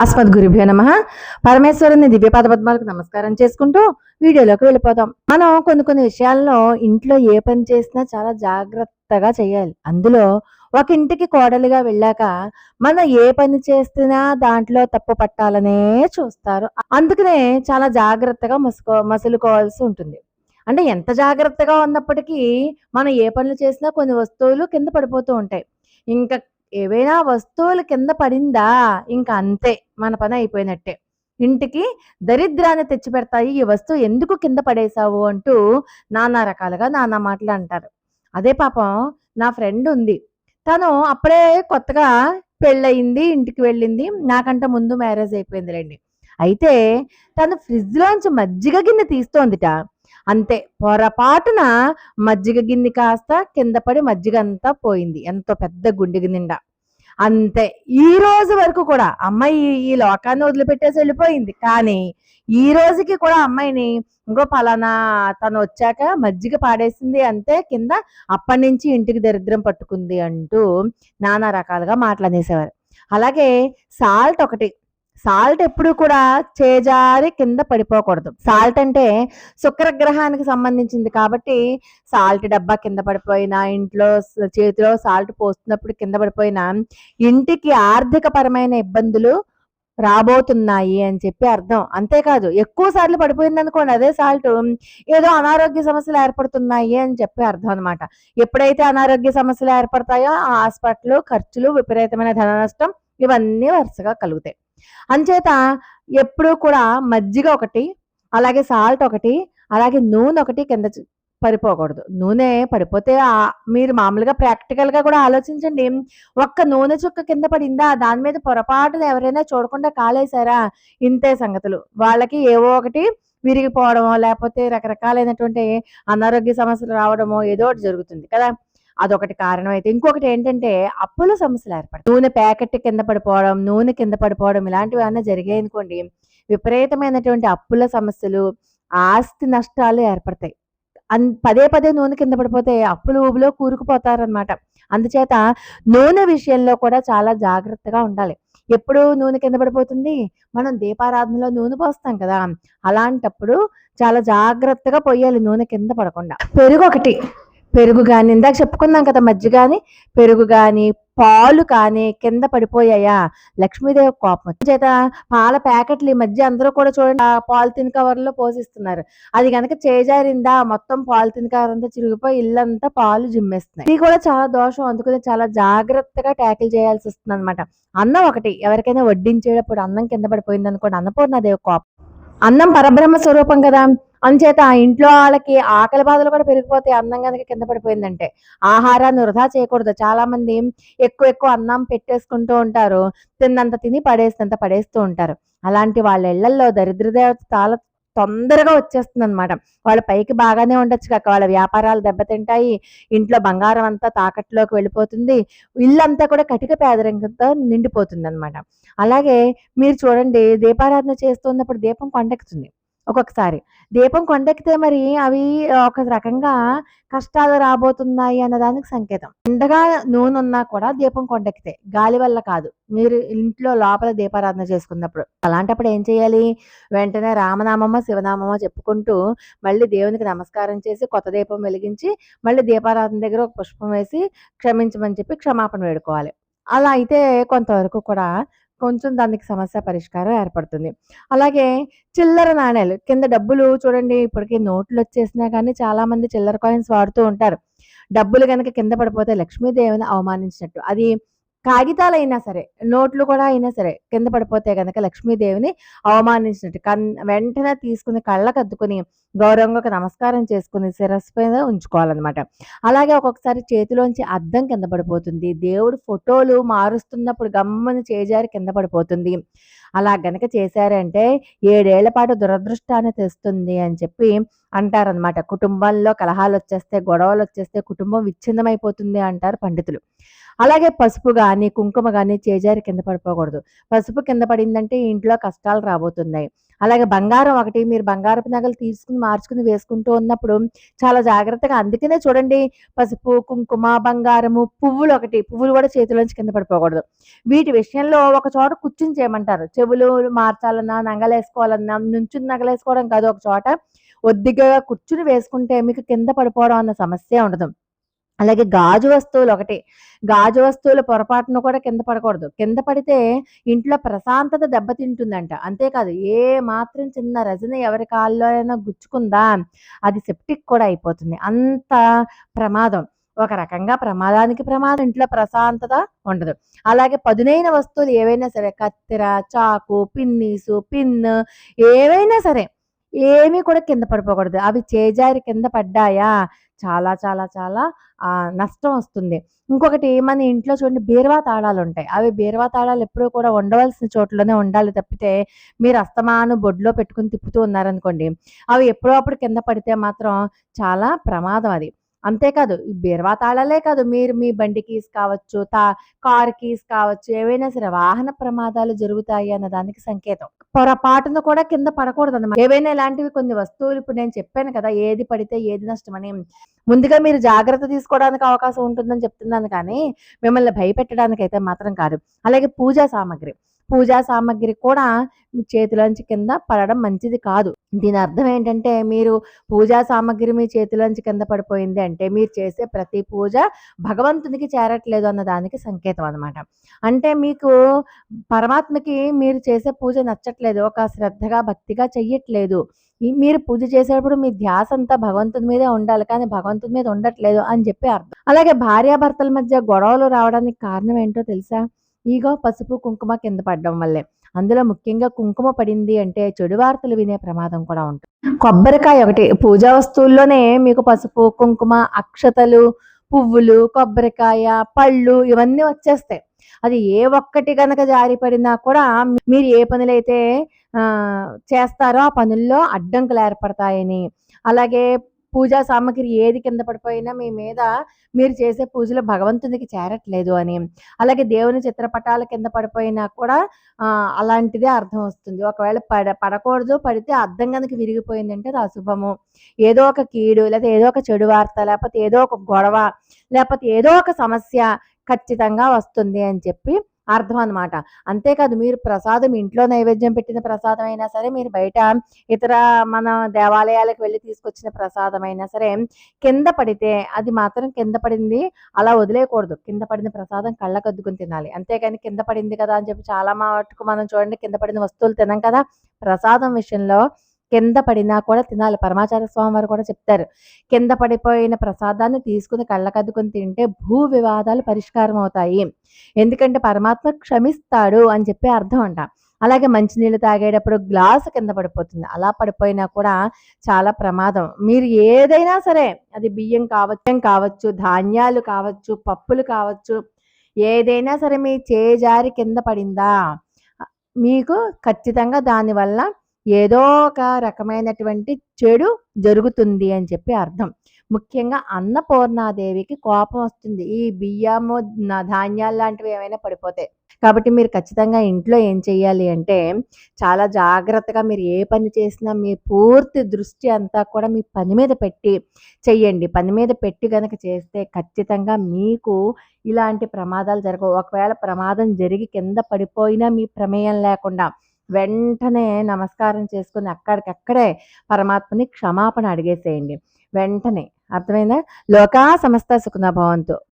అస్మద్ గురుభ్యో నమ. పరమేశ్వరుని దివ్యపాద పద్మాలకు నమస్కారం చేసుకుంటూ వీడియోలోకి వెళ్ళిపోదాం మనం కొన్ని కొన్ని విషయాల్లో ఇంట్లో ఏ పని చేసినా చాలా జాగ్రత్తగా చేయాలి. అందులో ఒక ఇంటికి కోడలిగా వెళ్ళాక మనం ఏ పని చేస్తున్నా దాంట్లో తప్పు పట్టాలనే చూస్తారు. అందుకనే చాలా జాగ్రత్తగా మసుకో మసులుకోవాల్సి ఉంటుంది. అంటే ఎంత జాగ్రత్తగా ఉన్నప్పటికీ మనం ఏ పనులు చేసినా కొన్ని వస్తువులు కింద పడిపోతూ ఉంటాయి. ఇంకా ఏవైనా వస్తువులు కింద పడిందా? ఇంకా అంతే మన పని అయిపోయినట్టే. ఇంటికి దరిద్రాన్ని తెచ్చిపెడతాయి ఈ వస్తువు ఎందుకు కింద పడేశావు అంటూ నానా రకాలుగా నానా మాటలు అంటారు. అదే పాపం నా ఫ్రెండ్ ఉంది. తను అప్పుడే కొత్తగా పెళ్ళయింది ఇంటికి వెళ్ళింది నాకంటే ముందు మ్యారేజ్ అయిపోయిందిలేండి. అయితే తను ఫ్రిడ్జ్లోంచి మజ్జిగ గిన్నె తీస్తోందిట. అంతే. పొరపాటున మజ్జిగ గిన్నె కాస్త కింద పడి మజ్జిగ అంతా పోయింది. ఎంతో పెద్ద గుండె నిండా. అంతే. ఈ రోజు వరకు కూడా అమ్మాయి ఈ లోకాన్ని వదిలిపెట్టేసి వెళ్ళిపోయింది. కానీ ఈ రోజుకి కూడా అమ్మాయిని ఇంకో పలానా తను వచ్చాక మజ్జిగ పాడేసింది అంతే కింద అప్పటి నుంచి ఇంటికి దరిద్రం పట్టుకుంది అంటూ నానా రకాలుగా మాట్లాడేసేవారు. అలాగే సాల్ట్ ఒకటి సాల్ట్ ఎప్పుడు కూడా చేజారి కింద పడిపోకూడదు. సాల్ట్ అంటే శుక్రగ్రహానికి సంబంధించింది కాబట్టి సాల్ట్ డబ్బా కింద పడిపోయినా ఇంట్లో చేతిలో సాల్ట్ పోస్తున్నప్పుడు కింద పడిపోయినా ఇంటికి ఆర్థిక పరమైన ఇబ్బందులు రాబోతున్నాయి అని చెప్పి అర్థం. అంతేకాదు ఎక్కువ సార్లు పడిపోయింది అనుకోండి అదే సాల్ట్ ఏదో అనారోగ్య సమస్యలు ఏర్పడుతున్నాయి అని చెప్పి అర్థం అనమాట ఎప్పుడైతే అనారోగ్య సమస్యలు ఏర్పడతాయో ఆ హాస్పిటల్ ఖర్చులు విపరీతమైన ధన నష్టం ఇవన్నీ వరుసగా కలుగుతాయి. అంచేత ఎప్పుడూ కూడా మజ్జిగ ఒకటి అలాగే సాల్ట్ ఒకటి అలాగే నూనె ఒకటి కింద పడిపోకూడదు. నూనె పడిపోతే మీరు మామూలుగా ప్రాక్టికల్గా కూడా ఆలోచించండి. ఒక్క నూనె చుక్క కింద పడిందా దాని మీద పొరపాటున ఎవరైనా చూడకుండా కాలేశారా? ఇంతే సంగతులు. వాళ్ళకి ఏవో ఒకటి విరిగిపోవడమో లేకపోతే రకరకాలైనటువంటి అనారోగ్య సమస్యలు రావడమో ఏదో ఒకటి జరుగుతుంది కదా. అదొకటి కారణం అయితే. ఇంకొకటి ఏంటంటే అప్పుల సమస్యలు ఏర్పడతాయి. నూనె ప్యాకెట్ కింద పడిపోవడం నూనె కింద పడిపోవడం ఇలాంటివి ఏమైనా జరిగాయి అనుకోండి విపరీతమైనటువంటి అప్పుల సమస్యలు ఆస్తి నష్టాలు ఏర్పడతాయి. అన్ పదే పదే నూనె కింద పడిపోతే అప్పుల ఊబిలో కూరుకుపోతారనమాట అందుచేత నూనె విషయంలో కూడా చాలా జాగ్రత్తగా ఉండాలి. ఎప్పుడు నూనె కింద పడిపోతుంది? మనం దీపారాధనలో నూనె పోస్తాం కదా. అలాంటప్పుడు చాలా జాగ్రత్తగా పోయాలి నూనె కింద పడకుండా. పెరుగు ఒకటి పెరుగు కానీ ఇందాక చెప్పుకున్నాం కదా మధ్య కానీ పెరుగు కానీ పాలు కానీ కింద పడిపోయాయా? లక్ష్మీదేవి కోపం చేత పాల ప్యాకెట్లు ఈ మధ్య అందరూ కూడా చూడండి ఆ పాలిథిన్ కవర్లో పోసిస్తున్నారు. అది కనుక చేజారిందా? మొత్తం పాలిథిన్ కవర్ అంతా చిరిగిపోయి ఇల్లంతా పాలు జిమ్మేస్తున్నాయి. ఇది కూడా చాలా దోషం. అందుకని చాలా జాగ్రత్తగా ట్యాకిల్ చేయాల్సి వస్తుంది అనమాట అన్నం ఒకటి. ఎవరికైనా వడ్డించేటప్పుడు అన్నం కింద పడిపోయింది అనుకోండి అన్నపూర్ణాదేవి కోపం. అన్నం పరబ్రహ్మ స్వరూపం కదా. అంచేత ఆ ఇంట్లో వాళ్ళకి ఆకలి బాధలు కూడా పెరిగిపోతే అన్నం కనుక కింద పడిపోయిందంటే ఆహారాన్ని వృధా చేయకూడదు. చాలా మంది ఎక్కువ ఎక్కువ అన్నం పెట్టేసుకుంటూ ఉంటారు. తిన్నంత తిని పడేసినంత పడేస్తూ ఉంటారు. అలాంటి వాళ్ళ ఇళ్ళలో దరిద్రదేవత తాళ తొందరగా వచ్చేస్తుంది అనమాట వాళ్ళ పైకి బాగానే ఉండొచ్చు కాక వాళ్ళ వ్యాపారాలు దెబ్బతింటాయి ఇంట్లో బంగారం అంతా తాకట్లోకి వెళ్ళిపోతుంది ఇల్లంతా కూడా కటిక పేదరికంతో నిండిపోతుంది అనమాట అలాగే మీరు చూడండి దీపారాధన చేస్తున్నప్పుడు దీపం కొండెక్కుతుంది. ఒక్కొక్కసారి. దీపం కొండెక్కితే మరి అవి ఒక రకంగా కష్టాలు రాబోతున్నాయి అన్నదానికి సంకేతం. ఎండగా నూనె ఉన్నా కూడా దీపం కొండెక్కితే గాలి వల్ల కాదు. మీరు ఇంట్లో లోపల దీపారాధన చేసుకున్నప్పుడు. అలాంటప్పుడు ఏం చేయాలి? వెంటనే రామనామమ్మ శివనామమ్మ చెప్పుకుంటూ మళ్ళీ దేవునికి నమస్కారం చేసి కొత్త దీపం వెలిగించి మళ్ళీ దీపారాధన దగ్గర ఒక పుష్పం వేసి క్షమించమని చెప్పి క్షమాపణ వేడుకోవాలి. అలా అయితే కొంతవరకు కూడా కొంచెం దానికి సమస్య పరిష్కారం ఏర్పడుతుంది. అలాగే చిల్లర నాణేలు కింద డబ్బులు చూడండి ఇప్పటికి నోట్లు వచ్చేసినా కానీ చాలా మంది చిల్లర కాయిన్స్ వాడుతూ ఉంటారు. డబ్బులు కనుక కింద పడిపోతే లక్ష్మీదేవిని అవమానించినట్టు. అది కాగితాలు అయినా సరే నోట్లు కూడా అయినా సరే కింద పడిపోతే కనుక లక్ష్మీదేవిని అవమానించినట్టు కన్ వెంటనే తీసుకుని కళ్ళకు అద్దుకుని గౌరవంగా ఒక నమస్కారం చేసుకుని శిరస్సు మీద ఉంచుకోవాలన్నమాట. అలాగే ఒక్కొక్కసారి చేతిలోంచి అద్దం కింద పడిపోతుంది. దేవుడు ఫోటోలు మారుస్తున్నప్పుడు గమ్మని చేజారి కింద పడిపోతుంది. అలా గనక చేశారంటే ఏడేళ్ళ పాటు దురదృష్టాన్ని తెస్తుంది అని చెప్పి అంటారనమాట కుటుంబంలో కలహాలు వచ్చేస్తే గొడవలు వచ్చేస్తే కుటుంబం విచ్ఛిన్నమైపోతుంది అంటారు పండితులు. అలాగే పసుపు కానీ కుంకుమ కానీ చేజారి కింద పడిపోకూడదు. పసుపు కింద పడిందంటే ఇంట్లో కష్టాలు రాబోతున్నాయి. అలాగే బంగారం ఒకటి మీరు బంగారపు నగలు తీసుకుని మార్చుకుని వేసుకుంటూ ఉన్నప్పుడు చాలా జాగ్రత్తగా అందుకనే చూడండి పసుపు కుంకుమ బంగారము పువ్వులు ఒకటి పువ్వులు కూడా చేతిలోంచి కింద పడిపోకూడదు. వీటి విషయంలో ఒక చోట కూర్చుని చేయమంటారు. చెవులు మార్చాలన్నా నగలేసుకోవాలన్నా నుంచుని నగలేసుకోవడం కాదు. ఒక చోట ఒద్దిగా కూర్చుని వేసుకుంటే మీకు కింద పడిపోవడం అన్న సమస్య ఉండదు. అలాగే గాజు వస్తువులు ఒకటి. గాజు వస్తువుల పొరపాటున కూడా కింద పడకూడదు. కింద పడితే ఇంట్లో ప్రశాంతత దెబ్బతింటుందంట. అంతేకాదు ఏ మాత్రం చిన్న రజన ఎవరి కాల్లో అయినా గుచ్చుకుందా అది సెప్టిక్ కూడా అయిపోతుంది. అంత ప్రమాదం. ఒక రకంగా ప్రమాదానికి ప్రమాదం. ఇంట్లో ప్రశాంతత ఉండదు. అలాగే పదునైన వస్తువులు ఏవైనా సరే కత్తెర చాకు పిన్నీసు పిన్ ఏవైనా సరే ఏమీ కూడా కింద పడిపోకూడదు. అవి చేజారి కింద పడ్డాయా? చాలా చాలా చాలా నష్టం వస్తుంది. ఇంకొకటి మన ఇంట్లో చూడండి బీరువా తాళాలు ఉంటాయి. అవి బీరువా తాళాలు ఎప్పుడూ కూడా ఉండవలసిన చోట్లోనే ఉండాలి తప్పితే మీరు అస్తమాను బొడ్లో పెట్టుకుని తిప్పుతూ ఉన్నారనుకోండి అవి ఎప్పుడో అప్పుడు కింద పడితే మాత్రం చాలా ప్రమాదం అది. అంతేకాదు ఈ బీరువా తాళాలే కాదు మీరు మీ బండి కీస్ కావచ్చు తా కార్ కీస్ కావచ్చు ఏవైనా సరే వాహన ప్రమాదాలు జరుగుతాయి అన్న దానికి సంకేతం. పొరపాటున కూడా కింద పడకూడదు అన్నమాట ఏవైనా ఇలాంటివి కొన్ని వస్తువులు ఇప్పుడు నేను చెప్పాను కదా ఏది పడితే ఏది నష్టమని. ముందుగా మీరు జాగ్రత్త తీసుకోవడానికి అవకాశం ఉంటుందని చెప్తున్నాను కానీ మిమ్మల్ని భయపెట్టడానికి అయితే మాత్రం కాదు. అలాగే పూజా సామాగ్రి. పూజా సామాగ్రి కూడా మీ చేతిలోంచి కింద పడడం మంచిది కాదు. దీని అర్థం ఏంటంటే మీరు పూజా సామాగ్రి మీ చేతిలోంచి కింద పడిపోయింది అంటే మీరు చేసే ప్రతి పూజ భగవంతునికి చేరట్లేదు అన్న దానికి సంకేతం అనమాట అంటే మీకు పరమాత్మకి మీరు చేసే పూజ నచ్చట్లేదు ఒక శ్రద్ధగా భక్తిగా చెయ్యట్లేదు. మీరు పూజ చేసేటప్పుడు మీ ధ్యాస అంతా భగవంతుని మీదే ఉండాలి కానీ భగవంతుని మీద ఉండట్లేదు అని చెప్పి అర్థం. అలాగే భార్యాభర్తల మధ్య గొడవలు రావడానికి కారణం ఏంటో తెలుసా? ఈగో పసుపు కుంకుమ కింద పడడం వల్లే. అందులో ముఖ్యంగా కుంకుమ పడింది అంటే చెడు వార్తలు వినే ప్రమాదం కూడా ఉంటుంది. కొబ్బరికాయ ఒకటి పూజా వస్తువుల్లోనే మీకు పసుపు కుంకుమ అక్షతలు పువ్వులు కొబ్బరికాయ పళ్ళు ఇవన్నీ వచ్చేస్తాయి. అది ఏ ఒక్కటి కనుక జారి పడినా కూడా మీరు ఏ పనులైతే చేస్తారో ఆ పనుల్లో అడ్డంకులు ఏర్పడతాయని. అలాగే పూజా సామాగ్రి ఏది కింద పడిపోయినా మీ మీద మీరు చేసే పూజలు భగవంతునికి చేరట్లేదు అని. అలాగే దేవుని చిత్రపటాల కింద పడిపోయినా కూడా అలాంటిదే అర్థం వస్తుంది. ఒకవేళ పడ పడకూడదు పడితే అర్థం కనుక విరిగిపోయిందంటే అది అశుభము. ఏదో ఒక కీడు లేకపోతే ఏదో ఒక చెడు వార్త లేకపోతే ఏదో ఒక గొడవ లేకపోతే ఏదో ఒక సమస్య ఖచ్చితంగా వస్తుంది అని చెప్పి అర్థం అన్నమాట అంతేకాదు మీరు ప్రసాదం ఇంట్లో నైవేద్యం పెట్టిన ప్రసాదం అయినా సరే మీరు బయట ఇతర మన దేవాలయాలకు వెళ్ళి తీసుకొచ్చిన ప్రసాదం అయినా సరే కింద పడితే అది మాత్రం కింద పడింది అలా వదిలేయకూడదు. కింద పడిన ప్రసాదం కళ్ళకద్దుకుని తినాలి. అంతేకాని కింద పడింది కదా అని చెప్పి చాలా మటుకు మనం చూడండి కింద పడిన వస్తువులు తినాం కదా. ప్రసాదం విషయంలో కింద పడినా కూడా తినాలి. పరమాచార్య స్వామి వారు కూడా చెప్తారు. కింద పడిపోయిన ప్రసాదాన్ని తీసుకుని కళ్ళకద్దుకుని తింటే భూ వివాదాలు పరిష్కారం అవుతాయి. ఎందుకంటే పరమాత్మ క్షమిస్తాడు అని చెప్పి అర్థం అంట. అలాగే మంచినీళ్ళు తాగేటప్పుడు గ్లాసు కింద పడిపోతుంది. అలా పడిపోయినా కూడా చాలా ప్రమాదం. మీరు ఏదైనా సరే అది బియ్యం కావచ్చు కావచ్చు ధాన్యాలు కావచ్చు పప్పులు కావచ్చు ఏదైనా సరే మీ చేజారి కింద పడిందా? మీకు ఖచ్చితంగా దానివల్ల ఏదో ఒక రకమైనటువంటి చెడు జరుగుతుంది అని చెప్పి అర్థం. ముఖ్యంగా అన్నపూర్ణాదేవికి కోపం వస్తుంది. ఈ బియ్యము ధాన్యాలు లాంటివి ఏమైనా పడిపోతాయి. కాబట్టి మీరు ఖచ్చితంగా ఇంట్లో ఏం చెయ్యాలి అంటే చాలా జాగ్రత్తగా మీరు ఏ పని చేసినా మీ పూర్తి దృష్టి అంతా కూడా మీ పని మీద పెట్టి చెయ్యండి. పని మీద పెట్టి కనుక చేస్తే ఖచ్చితంగా మీకు ఇలాంటి ప్రమాదాలు జరగవు. ఒకవేళ ప్రమాదం జరిగి కింద పడిపోయినా మీ ప్రమేయం లేకుండా వెంటనే నమస్కారం చేసుకుని అక్కడికక్కడే పరమాత్మని క్షమాపణ అడిగేసేయండి. వెంటనే. అర్థమైందా? లోకా సమస్త సుఖన భవంతు.